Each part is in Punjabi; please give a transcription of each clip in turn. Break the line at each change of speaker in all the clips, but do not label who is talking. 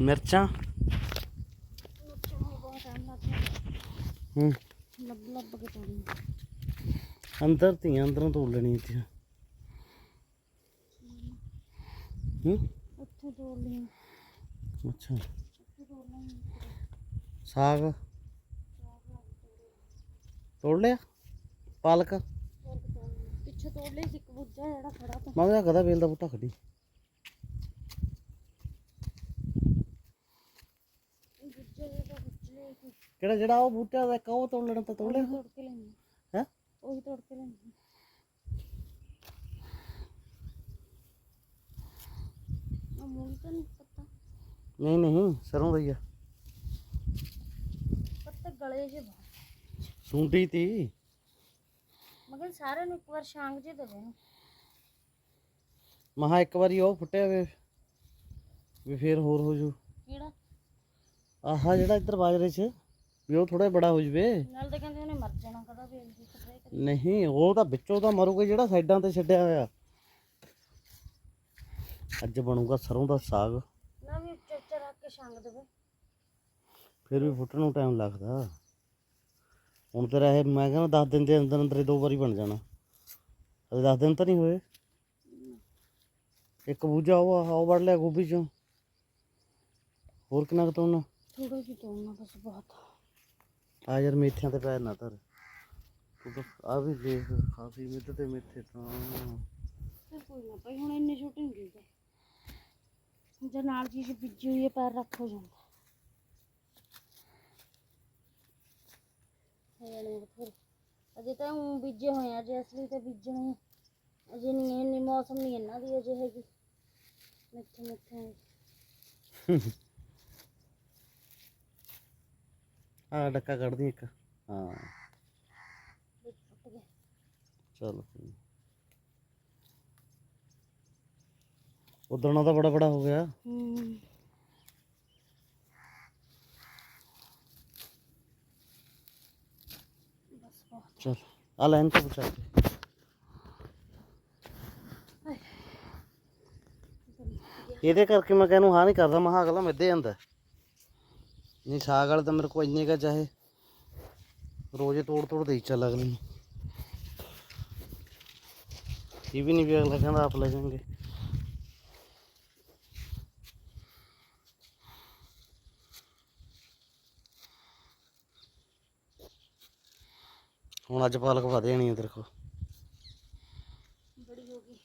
ਮਿਰਚਾਂ। ਹੂੰ।
ਲੱਭ ਲੱਭ ਕੇ ਤੋੜੀ
ਅੰਦਰ ਧੀਆਂ ਅੰਦਰੋਂ ਤੋੜ ਲੈਣੀ ਇੱਥੇ। ਹੂੰ।
ਉੱਥੇ ਤੋੜ ਲਈ
ਅੱਛਾ। ਸਾਗ। ਤੋੜ ਲਿਆ? ਪਾਲਕ?
ਪਿੱਛੇ ਤੋੜ ਲਈ ਸੀ ਇੱਕ ਬੁੱਝਾ ਜਿਹੜਾ ਖੜਾ ਤਾ।
ਮੈਂ ਕਿਹਾ ਕਦਾ ਵੇਲ ਦਾ ਬੂਟਾ ਖੜੀ
ਬੁੱਝਾ ਜਿਹੜਾ ਖਿੱਚ ਲਿਆ ਸੀ
ਕਿਹੜਾ ਜਿਹੜਾ ਉਹ ਬੂਟਾ ਦਾ ਇੱਕ ਉਹ ਤੋੜ ਲੈਣਾ ਤਾਂ ਤੋੜ ਲਿਆ।
ਤੋੜ ਕੇ ਲੈਣੀ
ਹੈ?
ਉਹੀ ਤੋੜ ਕੇ ਲੈਣੀ ਆ। ਮੂਲ ਤਾਂ ਨਹੀਂ ਪੱਤਾ।
ਨਹੀਂ ਨਹੀਂ ਸਰੋਂ ਦਾ ਹੀ ਆ।
ਪੱਤੇ ਗਲੇ ਜੇ
ਸੁੰਡੀ ਤੀ।
ਮਗਰ ਸਾਰਿਆਂ ਨੂੰ ਇੱਕ ਵਾਰ ਸ਼ਾਂਗ ਜੇ ਦੇਵੇ ਨਾ
ਮਹਾ ਇੱਕ ਵਾਰੀ ਉਹ ਫੁੱਟਿਆ ਵੇ ਵੀ ਫੇਰ ਹੋਰ ਹੋ ਜੂ।
ਕਿਹੜਾ?
ਆਹਾ ਜਿਹੜਾ ਇੱਧਰ ਬਾਜਰੇ 'ਚ। ਵੀ ਉਹ ਥੋੜਾ ਬੜਾ ਹੋ ਜਵੇ।
ਨਾਲ ਤਾਂ ਕਹਿੰਦੇ ਉਹਨੇ ਮਰ ਜਾਣਾ ਕਦਾ ਵੇਲ ਦੀ ਸਪਰੇ ਕਰੀ।
ਨਹੀਂ ਉਹ ਤਾਂ ਵਿੱਚੋਂ ਤਾਂ ਮਰੂਗਾ ਜਿਹੜਾ ਸਾਈਡਾਂ ਤੇ ਛੱਡਿਆ ਹੋਇਆ। ਅੱਜ ਬਣੂਗਾ ਸਰੋਂ ਦਾ ਸਾਗ।
ਨਾ ਵੀ ਉੱਚਾ ਉੱਚਾ ਰੱਖ ਕੇ ਸ਼ਾਂਗ ਦੇਵੇ।
ਫਿਰ ਵੀ ਫੁੱਟਣ ਨੂੰ ਟਾਈਮ ਲੱਗਦਾ। ਹੁਣ ਤੇਰਾ ਇਹ ਮੈਂ ਕਹਿੰਦਾ 10 ਦਿਨ ਦੇ ਅੰਦਰ ਅੰਦਰ ਦੋ ਵਾਰੀ ਬਣ ਜਾਣਾ। ਅਜੇ 10 ਦਿਨ ਤਾਂ ਨਹੀਂ ਹੋਏ। ਇੱਕ ਬੂਝਾ ਉਹ ਆ ਉਹ ਵੜ ਲਿਆ ਗੋਭੀ ਚੋਂ। ਹੋਰ ਕਿੰਨਾ ਕੁ ਤੋੜਨਾ
ਥੋੜਾ ਜਿਹਾ ਤੋੜਨਾ ਬਸ ਬਹੁਤ।
ਆ ਯਾਰ ਮੇਥਿਆਂ ਤੇ ਪੈਰ ਨਾ ਧਰ। ਤੂੰ ਤਾਂ ਆ ਵੀ ਦੇਖ ਖਾਸੀ ਮਿੱਧ ਤੇ ਮੇਥੇ ਤਾਂ।
ਕੋਈ ਨਾ ਭਾਈ ਹੁਣ ਇੰਨੇ ਛੋਟੇ ਨਹੀਂ ਗਏ ਜੇ ਨਾਲ ਚੀਜ਼ ਬੀਜੀ ਹੋਈ ਹੈ ਪੈਰ ਰੱਖ ਹੋ ਜਾਂਦਾ। ਅਜੇ ਤਾਂ ਉਹ ਬੀਜੇ ਹੋਏ ਆ ਜੇ ਅਸਲੀ ਤੇ ਬੀਜਣੇ। ਅਜੇ ਨਹੀਂ ਇੰਨੀ ਮੌਸਮ ਨਹੀਂ ਇਹਨਾਂ ਦੀ ਅਜੇ ਹੈਗੀ। ਮਿੱਠੇ ਮਿੱਠੇ।
ਆ ਡੱਕਾ ਕੱਢਦੀ ਇੱਕ। ਹਾਂ। ਚਲੋ ਉਦਣਾ ਤਾਂ ਬੜਾ ਬੜਾ ਹੋ ਗਿਆ।
ਹੂੰ
ਚਲ ਆ ਲਾਈਨ ਤੋਂ ਬਚਾ ਕੇ। ਇਹਦੇ ਕਰਕੇ ਮੈਂ ਕਹਿੰਨੂੰ ਹਾਂ ਨਹੀਂ ਕਰਦਾ ਮਹਾ ਅਗਲਾ ਮਿੱਦੇ ਜਾਂਦਾ। ਨਹੀਂ, ਸਾਗ ਵਾਲੇ ਤਾਂ ਮੇਰੇ ਕੋਲ ਇੰਨੇ ਕਾ ਚਾਹੇ। ਰੋਜ਼ ਤੋੜ ਤੋੜ ਦੇਈ ਚੱਲ ਅਗਲੇ ਨੂੰ ਇਹ ਵੀ ਨਹੀਂ ਵੀ ਅਗਲਾ ਕਹਿੰਦਾ ਆਪ ਲੈ ਜਾਣਗੇ। ਹੁਣ ਅੱਜ ਪਾਲਕ ਵਧ ਜਾਣੀ ਹੈ ਤੇਰੇ ਕੋਲ
ਬੜੀ ਹੋ ਗਈ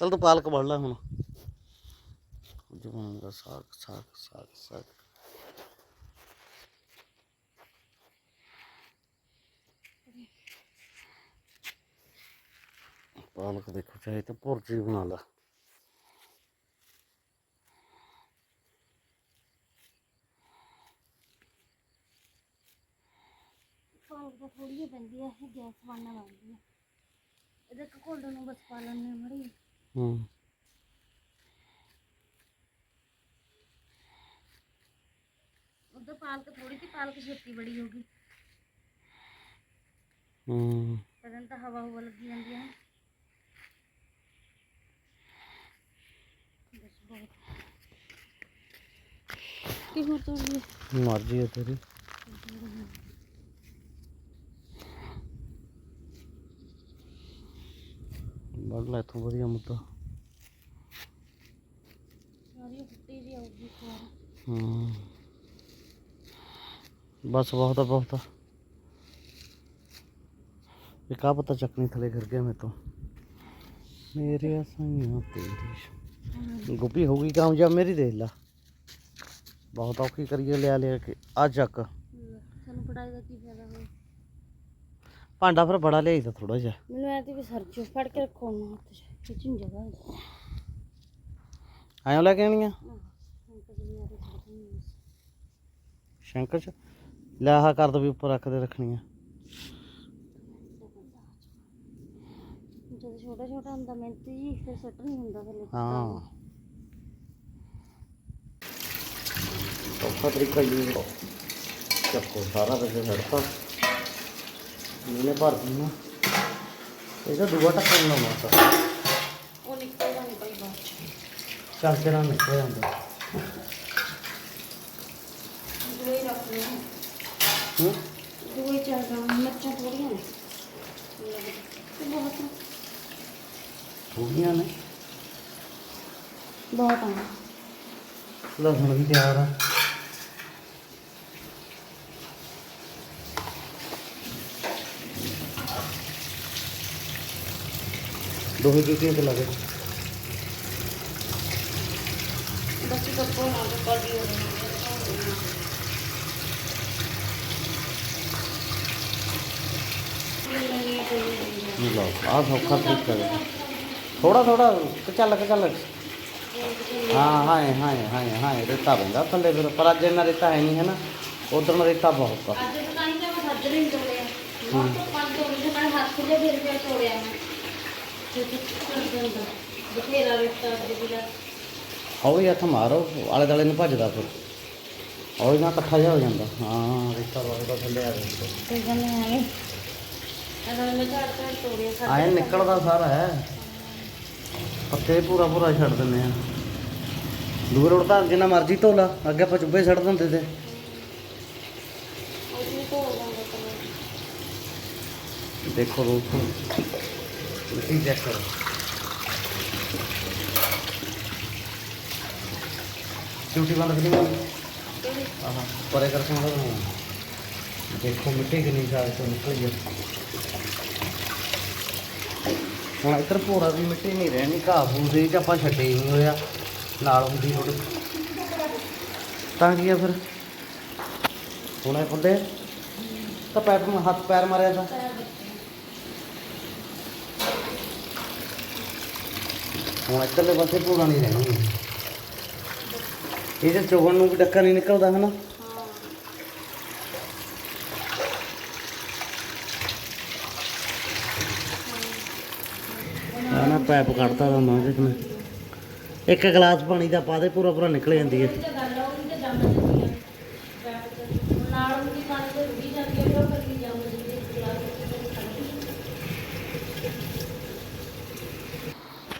ਚਲ ਤੂੰ ਪਾਲਕ ਵੜ ਲੈ ਹੁਣ। ਅੱਜ ਸਾਗ ਸਾਗ ਸਾਗ ਸਾਗ। ਪਾਲਕ ਦੇਖੋ ਚਾਹੇ ਤਾਂ ਭੁਰਜੀ ਬਣਾ ਲਾ।
ਪਾਲਕ ਤਾਂ ਥੋੜੀ ਜਿਹੀ ਪੈਂਦੀ ਹੈ ਗੈਸ ਬਣਨਾ ਲੱਗਦੀ ਹੈ ਇਹਦੇ ਕੋਲ ਨੂੰ ਬਸ ਪਾ ਲੈਣੇ ਮੜੀ
ਹੂੰ
ਉਧਰ ਪਾਲਕ ਥੋੜੀ ਜਿਹੀ ਪਾਲਕ ਛੇਤੀ ਬੜੀ ਹੋ ਗਈ
ਹੂੰ
ਤਦਨ ਤਾਂ ਹਵਾ ਹਵਾ ਲੱਗੀ ਜਾਂਦੀ ਹੈ ਨਾ ਬਸ ਬਹੁਤ ਕੀ ਹੋਰ ਤੋੜ ਲਈ
ਮਰਜ਼ੀ ਹੈ ਤੇਰੀ ਵੱਢ ਲੈ ਇੱਥੋਂ ਵਧੀਆ ਮੁੱਦਾ
ਸਾਰੀ ਫੁੱਟੀ ਜੀ ਆਉਗੀ ਇੱਕ ਵਾਰ
ਹੂੰ। ਬਸ ਬਹੁਤ ਬਹੁਤ ਇਹ ਕਾ ਪਤਾ ਚੱਕਣੀ ਥਲੇ ਕਰ ਗਿਆ ਮੇਰੇ ਤੋਂ। ਮੇਰੇ ਸਾਈਆਂ ਤੇਰੀ ਗੋਪੀ ਹੋ ਗਈ ਕਾਮਯਾਬ? ਮੇਰੀ ਦੇਖ ਲਾ। ਬਹੁਤ ਔਖੀ ਕਰੀਏ ਲਿਆ ਲਿਆ ਕੇ। ਆ ਚੱਕ।
ਸਾਨੂੰ ਪੜਾਈ ਦਾ ਕੀ ਫਾਇਦਾ ਹੋਇਆ
ਭਾਂਡਾ ਫਿਰ ਬੜਾ ਲਿਆਈਦਾ ਥੋੜਾ ਜਿਹਾ।
ਮੈਨੂੰ ਐ ਤੇ ਵੀ ਸਰਜੋ ਫੜ ਕੇ ਰੱਖੋ ਨਾ ਹੱਥ 'ਚ। ਕਿਚਨ ਜਗ੍ਹਾ।
ਆਇਓ ਲੈ ਕੇ ਆਣੀਆਂ ਸ਼ੰਕਰ ਚ? ਲੈ ਆਹ ਕਰ ਦੋ ਵੀ ਉੱਪਰ ਰੱਖ ਦੇ ਰੱਖਣੀਆਂ
ਜਦੋਂ ਛੋਟਾ ਛੋਟਾ ਹੁੰਦਾ ਮਿਹਨਤੀ ਜੀ ਫਿਰ ਸੁੱਟ ਨਹੀਂ ਹੁੰਦਾ ਥੱਲੇ
ਹਾਂ। ਸੌਖਾ ਤਰੀਕਾ ਯੂਜ਼ ਕਰੋ ਚੱਕੋ ਸਾਰਾ ਵਿੱਚ ਛੱਡਤਾ ਇਹਨੇ ਭਰ ਦਿੰਨਾ ਇਹਦਾ ਦੂਆ ਟੱਕਰ ਲਾਉਣਾ ਤਾਂ।
ਉਹ ਨਿਕਲਦਾ ਨਹੀਂ ਭਾਈ ਬਾਹਰ
ਚੱਲ ਕੇ ਨਾਲ ਨਿਕਲ ਜਾਂਦਾ
ਦੂਏ ਰੱਖ ਲਿਆ
ਹੂੰ
ਦੂਏ ਚੱਲ ਜਾਣਾ ਮਿਰਚਾਂ ਥੋੜੀਆਂ ਨੇ ਤੇ ਬਹੁਤ
ਹੋ ਗਈਆਂ ਨੇ
ਬਹੁਤ ਆ
ਲਸਣ ਵੀ ਤਿਆਰ ਆ ਦੋਹੇ ਜੁੱਤੀਆਂ ਤੇ ਲੱਗੇ
ਬਸ ਕੱਪੋ ਨਾ ਤੇ ਪਾਜੀ ਹੋ ਜਾਣਾ
ਲਓ ਆਹ ਸੌਖਾ ਤਰੀਕਾ ਹੈ ਥੋੜਾ ਥੋੜਾ ਚੱਲ ਕੇ ਚੱਲ ਹਾਂ ਹਾਂ ਹਾਂ ਹਾਂ ਹਾਂ ਰੇਤਾ ਪੈਂਦਾ ਥੱਲੇ ਫਿਰ ਪਰ ਅੱਜ ਇਹਨਾਂ ਰੇਤਾ ਹੈ ਨਹੀਂ ਹੈ ਨਾ ਉਧਰ ਰੇਤਾ ਬਹੁਤ ਆ
ਅੱਜ ਤਾਂ ਨਹੀਂ ਤਾਂ ਮੈਂ ਸੱਜਰੇ ਨਹੀਂ ਤੋੜਿਆ ਬਹੁਤ ਤੋਂ ਪੰਜ ਤੋੜੇ ਤੇ ਮੈਂ ਹੱਥ ਦੇ ਫਿਰ ਫਿਰ ਤੋੜਿਆ ਮੈਂ ਤੇ ਕਰ ਦਿੰਦਾ ਬਥੇਰਾ ਰਿਸ਼ਤਾ ਅੱਜ ਵੀ ਲਾ
ਹੌਲੀ ਹੱਥ ਮਾਰੋ ਆਲੇ ਦਾਲੇ ਨੂੰ ਭੱਜਦਾ ਫਿਰ ਹੌਲੀ ਨਾਲ ਇਕੱਠਾ ਜਿਹਾ ਹੋ ਜਾਂਦਾ ਹਾਂ ਰੇਤਾ ਬਹੁਤ ਥੱਲੇ ਆ ਜਾਂਦਾ
ਤੇ ਕਹਿੰਦੇ ਐਵੇਂ ਅਗਰ
ਆਏ ਨਿਕਲਦਾ ਸਾਰਾ ਹੈ। ਪੱਤੇ ਪੂਰਾ ਪੂਰਾ ਛੱਡ ਦਿੰਦੇ ਆ। ਦੂਰ ਉੜ ਤਾਂ ਜਿੰਨਾ ਮਰਜ਼ੀ ਧੋ ਲਾ ਅੱਗੇ ਆਪਾਂ ਚੁੱਭੇ ਛੱਡ ਦਿੰਦੇ ਤੇ। ਦੇਖੋ ਦੋਸਤੋ ਮਿੱਟੀ ਚੈੱਕ ਕਰੋ। ਡਿਊਟੀ ਬੰਦ ਕਰੀ ਮੈਂ ਆਹਾਂ ਪਰੇ ਕਰ ਸੁਣ ਦੇਖੋ ਮਿੱਟੀ ਕਿੰਨੀ ਤੋਂ ਨਿਕਲੀ ਹੈ ਹੁਣ ਇੱਧਰ ਭੋਰਾ ਦੀ ਮਿੱਟੀ ਨਹੀਂ ਰਹਿਣੀ, ਘਾਹ ਫੂਸ ਦੀ ਚ ਆਪਾਂ ਛੱਡੇ ਨਹੀਂ ਹੋਇਆ ਨਾਲ ਹੁੰਦੀ ਥੋੜੀ ਤਾਂ ਕੀ ਆ ਫਿਰ? ਹੁਣ ਇਹ ਖੁੱਲੇ ਤਾਂ ਪੈਰ ਨੂੰ ਹੱਥ ਪੈਰ ਮਾਰਿਆ ਤਾਂ। ਹੁਣ ਇੱਧਰਲੇ ਪਾਸੇ ਭੋਰਾ ਨਹੀਂ ਰਹਿਣੀ। ਇਹ ਜੇ ਚੋਗਣ ਨੂੰ ਵੀ ਡੱਕਾ ਨਹੀਂ ਨਿਕਲਦਾ, ਹਨਾ? ਆ ਨਾ, ਪੈਪ ਕੱਢਤਾ ਦਾ ਮਾਂ ਵਿੱਚ ਮੈਂ ਇੱਕ ਗਲਾਸ ਪਾਣੀ ਦਾ ਪਾ ਦੇ, ਪੂਰਾ ਪੂਰਾ ਨਿਕਲ ਜਾਂਦੀ ਹੈ।
ਤੇ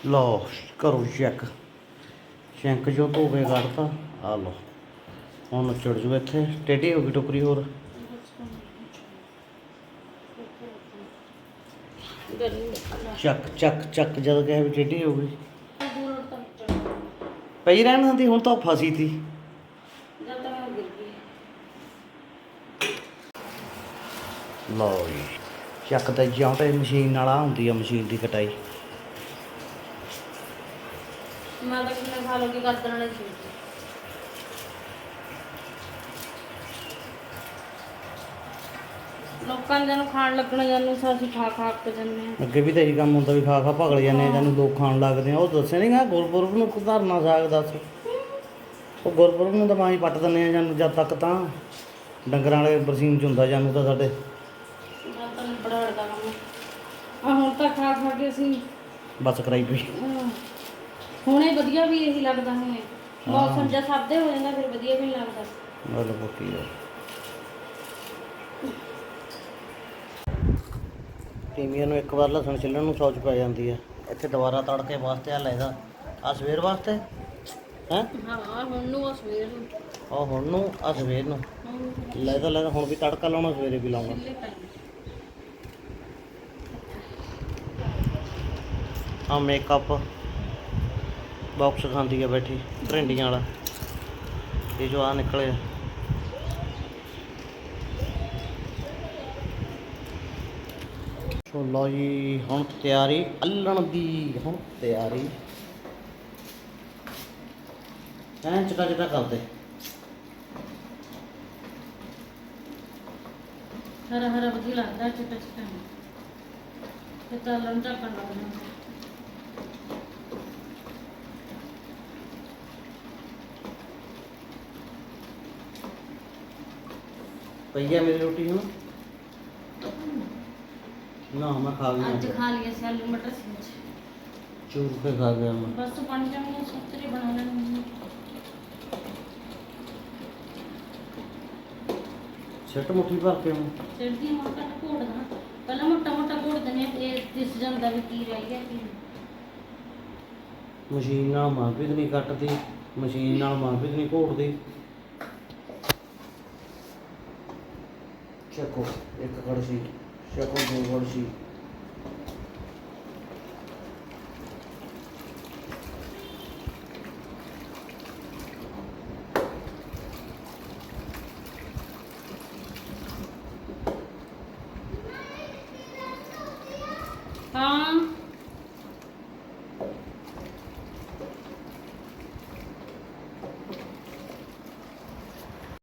ਲਓ, ਕਰੋ ਚੈੱਕ ਸ਼ੈਂਕ ਜੋ ਧੋਵੇ ਕੱਢਤਾ। ਆ ਲਓ। ਹੁਣ ਚੜ ਜੂ ਇੱਥੇ। ਟੇਢੀ ਹੋ ਗਈ ਟੋਕਰੀ ਹੋਰ
ਗਰਮੀ ਨਿਕਲਦਾ
ਚੱਕ ਚੱਕ ਚੱਕ ਜਦ ਕਿਹਾ ਵੀ ਟੇਢੀ ਹੋ ਗਈ। ਪਈ ਰਹਿਣ ਹੁੰਦੀ ਹੁਣ ਤਾਂ ਉਹ ਫਸੀ ਤੀ।
ਜਦ ਤੱਕ ਮੈਂ ਗਿਰ ਗਈ।
ਲਓ ਜੀ ਚੱਕ ਤੇ ਜਿਉਂ ਤੇ ਮਸ਼ੀਨ ਨਾਲ ਆ ਹੁੰਦੀ ਆ ਮਸ਼ੀਨ ਦੀ ਕਟਾਈ।
ਮੈਂ ਤਾਂ ਕਿੰਨੇ ਖਾ ਲੋਗੇ ਗਰਦਨ ਵਾਲੇ ਸੀ। ਲੋਕਾਂ ਨੇ ਨੂੰ ਖਾਣ ਲੱਗਣਾ ਜਾਨੂੰ ਅਸੀਂ ਖਾ ਖਾ ਕੇ ਜੰਨੇ
ਅੱਗੇ ਵੀ ਤਾਂ ਇਹੀ ਕੰਮ ਹੁੰਦਾ ਵੀ ਖਾ ਖਾ ਭਗਲ ਜਾਂਦੇ ਆ ਜਾਨੂੰ ਲੋਕ ਖਾਣ ਲੱਗਦੇ ਆ। ਉਹ ਦੱਸੇ ਨਹੀਂ ਗਾ ਗੁਰਪੁਰਬ ਨੂੰ ਧਰਨਾ ਸਾਗ ਦੱਸ। ਉਹ ਗੁਰਪੁਰਬ ਨੂੰ ਤਾਂ ਮਾਂ ਹੀ ਪੱਟ ਦਿੰਦੇ ਆ ਜਾਨੂੰ ਜਦ ਤੱਕ ਤਾਂ ਡੰਗਰਾਂ ਵਾਲੇ ਬਰਸੀਨ ਚ ਹੁੰਦਾ ਜਾਨੂੰ ਤਾਂ ਸਾਡੇ।
ਮੈਂ ਤਾਂ ਬੜਾ ਹੜਦਾ ਕੰਮ। ਆ ਹੁਣ ਤਾਂ ਖਾ ਖਾ ਕੇ ਅਸੀਂ
ਬਸ ਕਰਾਈ ਪਈ।
ਹੁਣੇ ਵਧੀਆ ਵੀ ਇਹੀ ਲੱਗਦਾ ਹੁਣੇ। ਮੌਸਮ ਜਿਹਾ ਸਭ ਦੇ ਹੋ ਜਾਂਦਾ ਫਿਰ ਵਧੀਆ ਵੀ ਲੱਗਦਾ।
ਗੱਲ ਪੱਕੀ ਆ। ਟੀਮੀਆਂ ਨੂੰ ਇੱਕ ਵਾਰ ਲਸਣ ਛਿੱਲਣ ਨੂੰ ਸੌਚ ਪੈ ਜਾਂਦੀ ਆ। ਇੱਥੇ ਦੁਬਾਰਾ ਤੜਕੇ ਵਾਸਤੇ ਆ ਲੈਦਾ ਆ ਸਵੇਰ ਵਾਸਤੇ? ਹੈ?
ਹਾਂ ਹੁਣ ਨੂੰ ਆ ਸਵੇਰ ਨੂੰ।
ਆ ਹੁਣ ਨੂੰ ਆ ਸਵੇਰ ਨੂੰ। ਲੈਦਾ ਲੈਦਾ ਹੁਣ ਵੀ ਤੜਕਾ ਲਾਉਣਾ ਸਵੇਰੇ ਵੀ ਲਾਉਣਾ। ਆ ਮੇਕਅਪ ਬਾਕਸ ਖਾਂਦੀ ਆ ਬੈਠੀ ਟ੍ਰੈਂਡੀਆਂ ਵਾਲਾ। ਇਹ ਜੋ ਆ ਨਿਕਲੇ ਸੋ ਲਓ ਜੀ ਹੁਣ ਤਿਆਰੀ ਅੱਲਣ ਦੀ ਹੁਣ ਤਿਆਰੀ। ਐਂ ਚਟਾ ਚਟਾ ਕਰਦੇ।
ਹਰਾ ਹਰਾ ਵਧੀਆ ਲੱਗਦਾ ਚਿੱਟਾ ਚਿੱਟਾ। ਤੇ ਤਾਂ ਲੰਟਾ ਕਰਨਾ ਹੁੰਦਾ
ਪਈ ਆ ਮੇਰੀ ਰੋਟੀ ਹੁਣ? ਨਾ ਮੈਂ ਖਾ
ਅੱਜ
ਲਈ
ਖਾ ਲਿਆ ਸੀ ਆਲੂ ਮਟਰ ਸੀ ਅੱਜ।
ਚੂਰ ਕੇ ਖਾ ਗਿਆ ਮੈਂ।
ਬਸ ਬਣ ਜਾਣੀ ਸੁਤਰੀ ਬਣਾ ਲੈਣੀ
ਸਿੱਟ ਮੁੱਠੀ ਭਰ ਕੇ ਆਉਂ
ਸਿਰਦੀ ਮੋਟਾ ਘੋੜਦਾ ਪਹਿਲਾਂ ਮੋਟਾ ਮੋਟਾ ਘੋੜ ਆ ਫਿਰ ਦਿਸ ਜਾਂਦਾ ਵੀ ਕੀ ਰਹਿ ਗਿਆ ਕੀ ਨਹੀਂ।
ਮਸ਼ੀਨ ਨਾਲ ਮਾਪਿਤ ਨਹੀਂ ਕੱਟਦੀ ਮਸ਼ੀਨ ਨਾਲ ਮਾਪਿਤ ਨਹੀਂ ਘੋਟਦੀ ਚੱਕੋ ਇੱਕ ਕੜਛੀ ਚੱਕੋ ਦੋ ਕੜਛੀ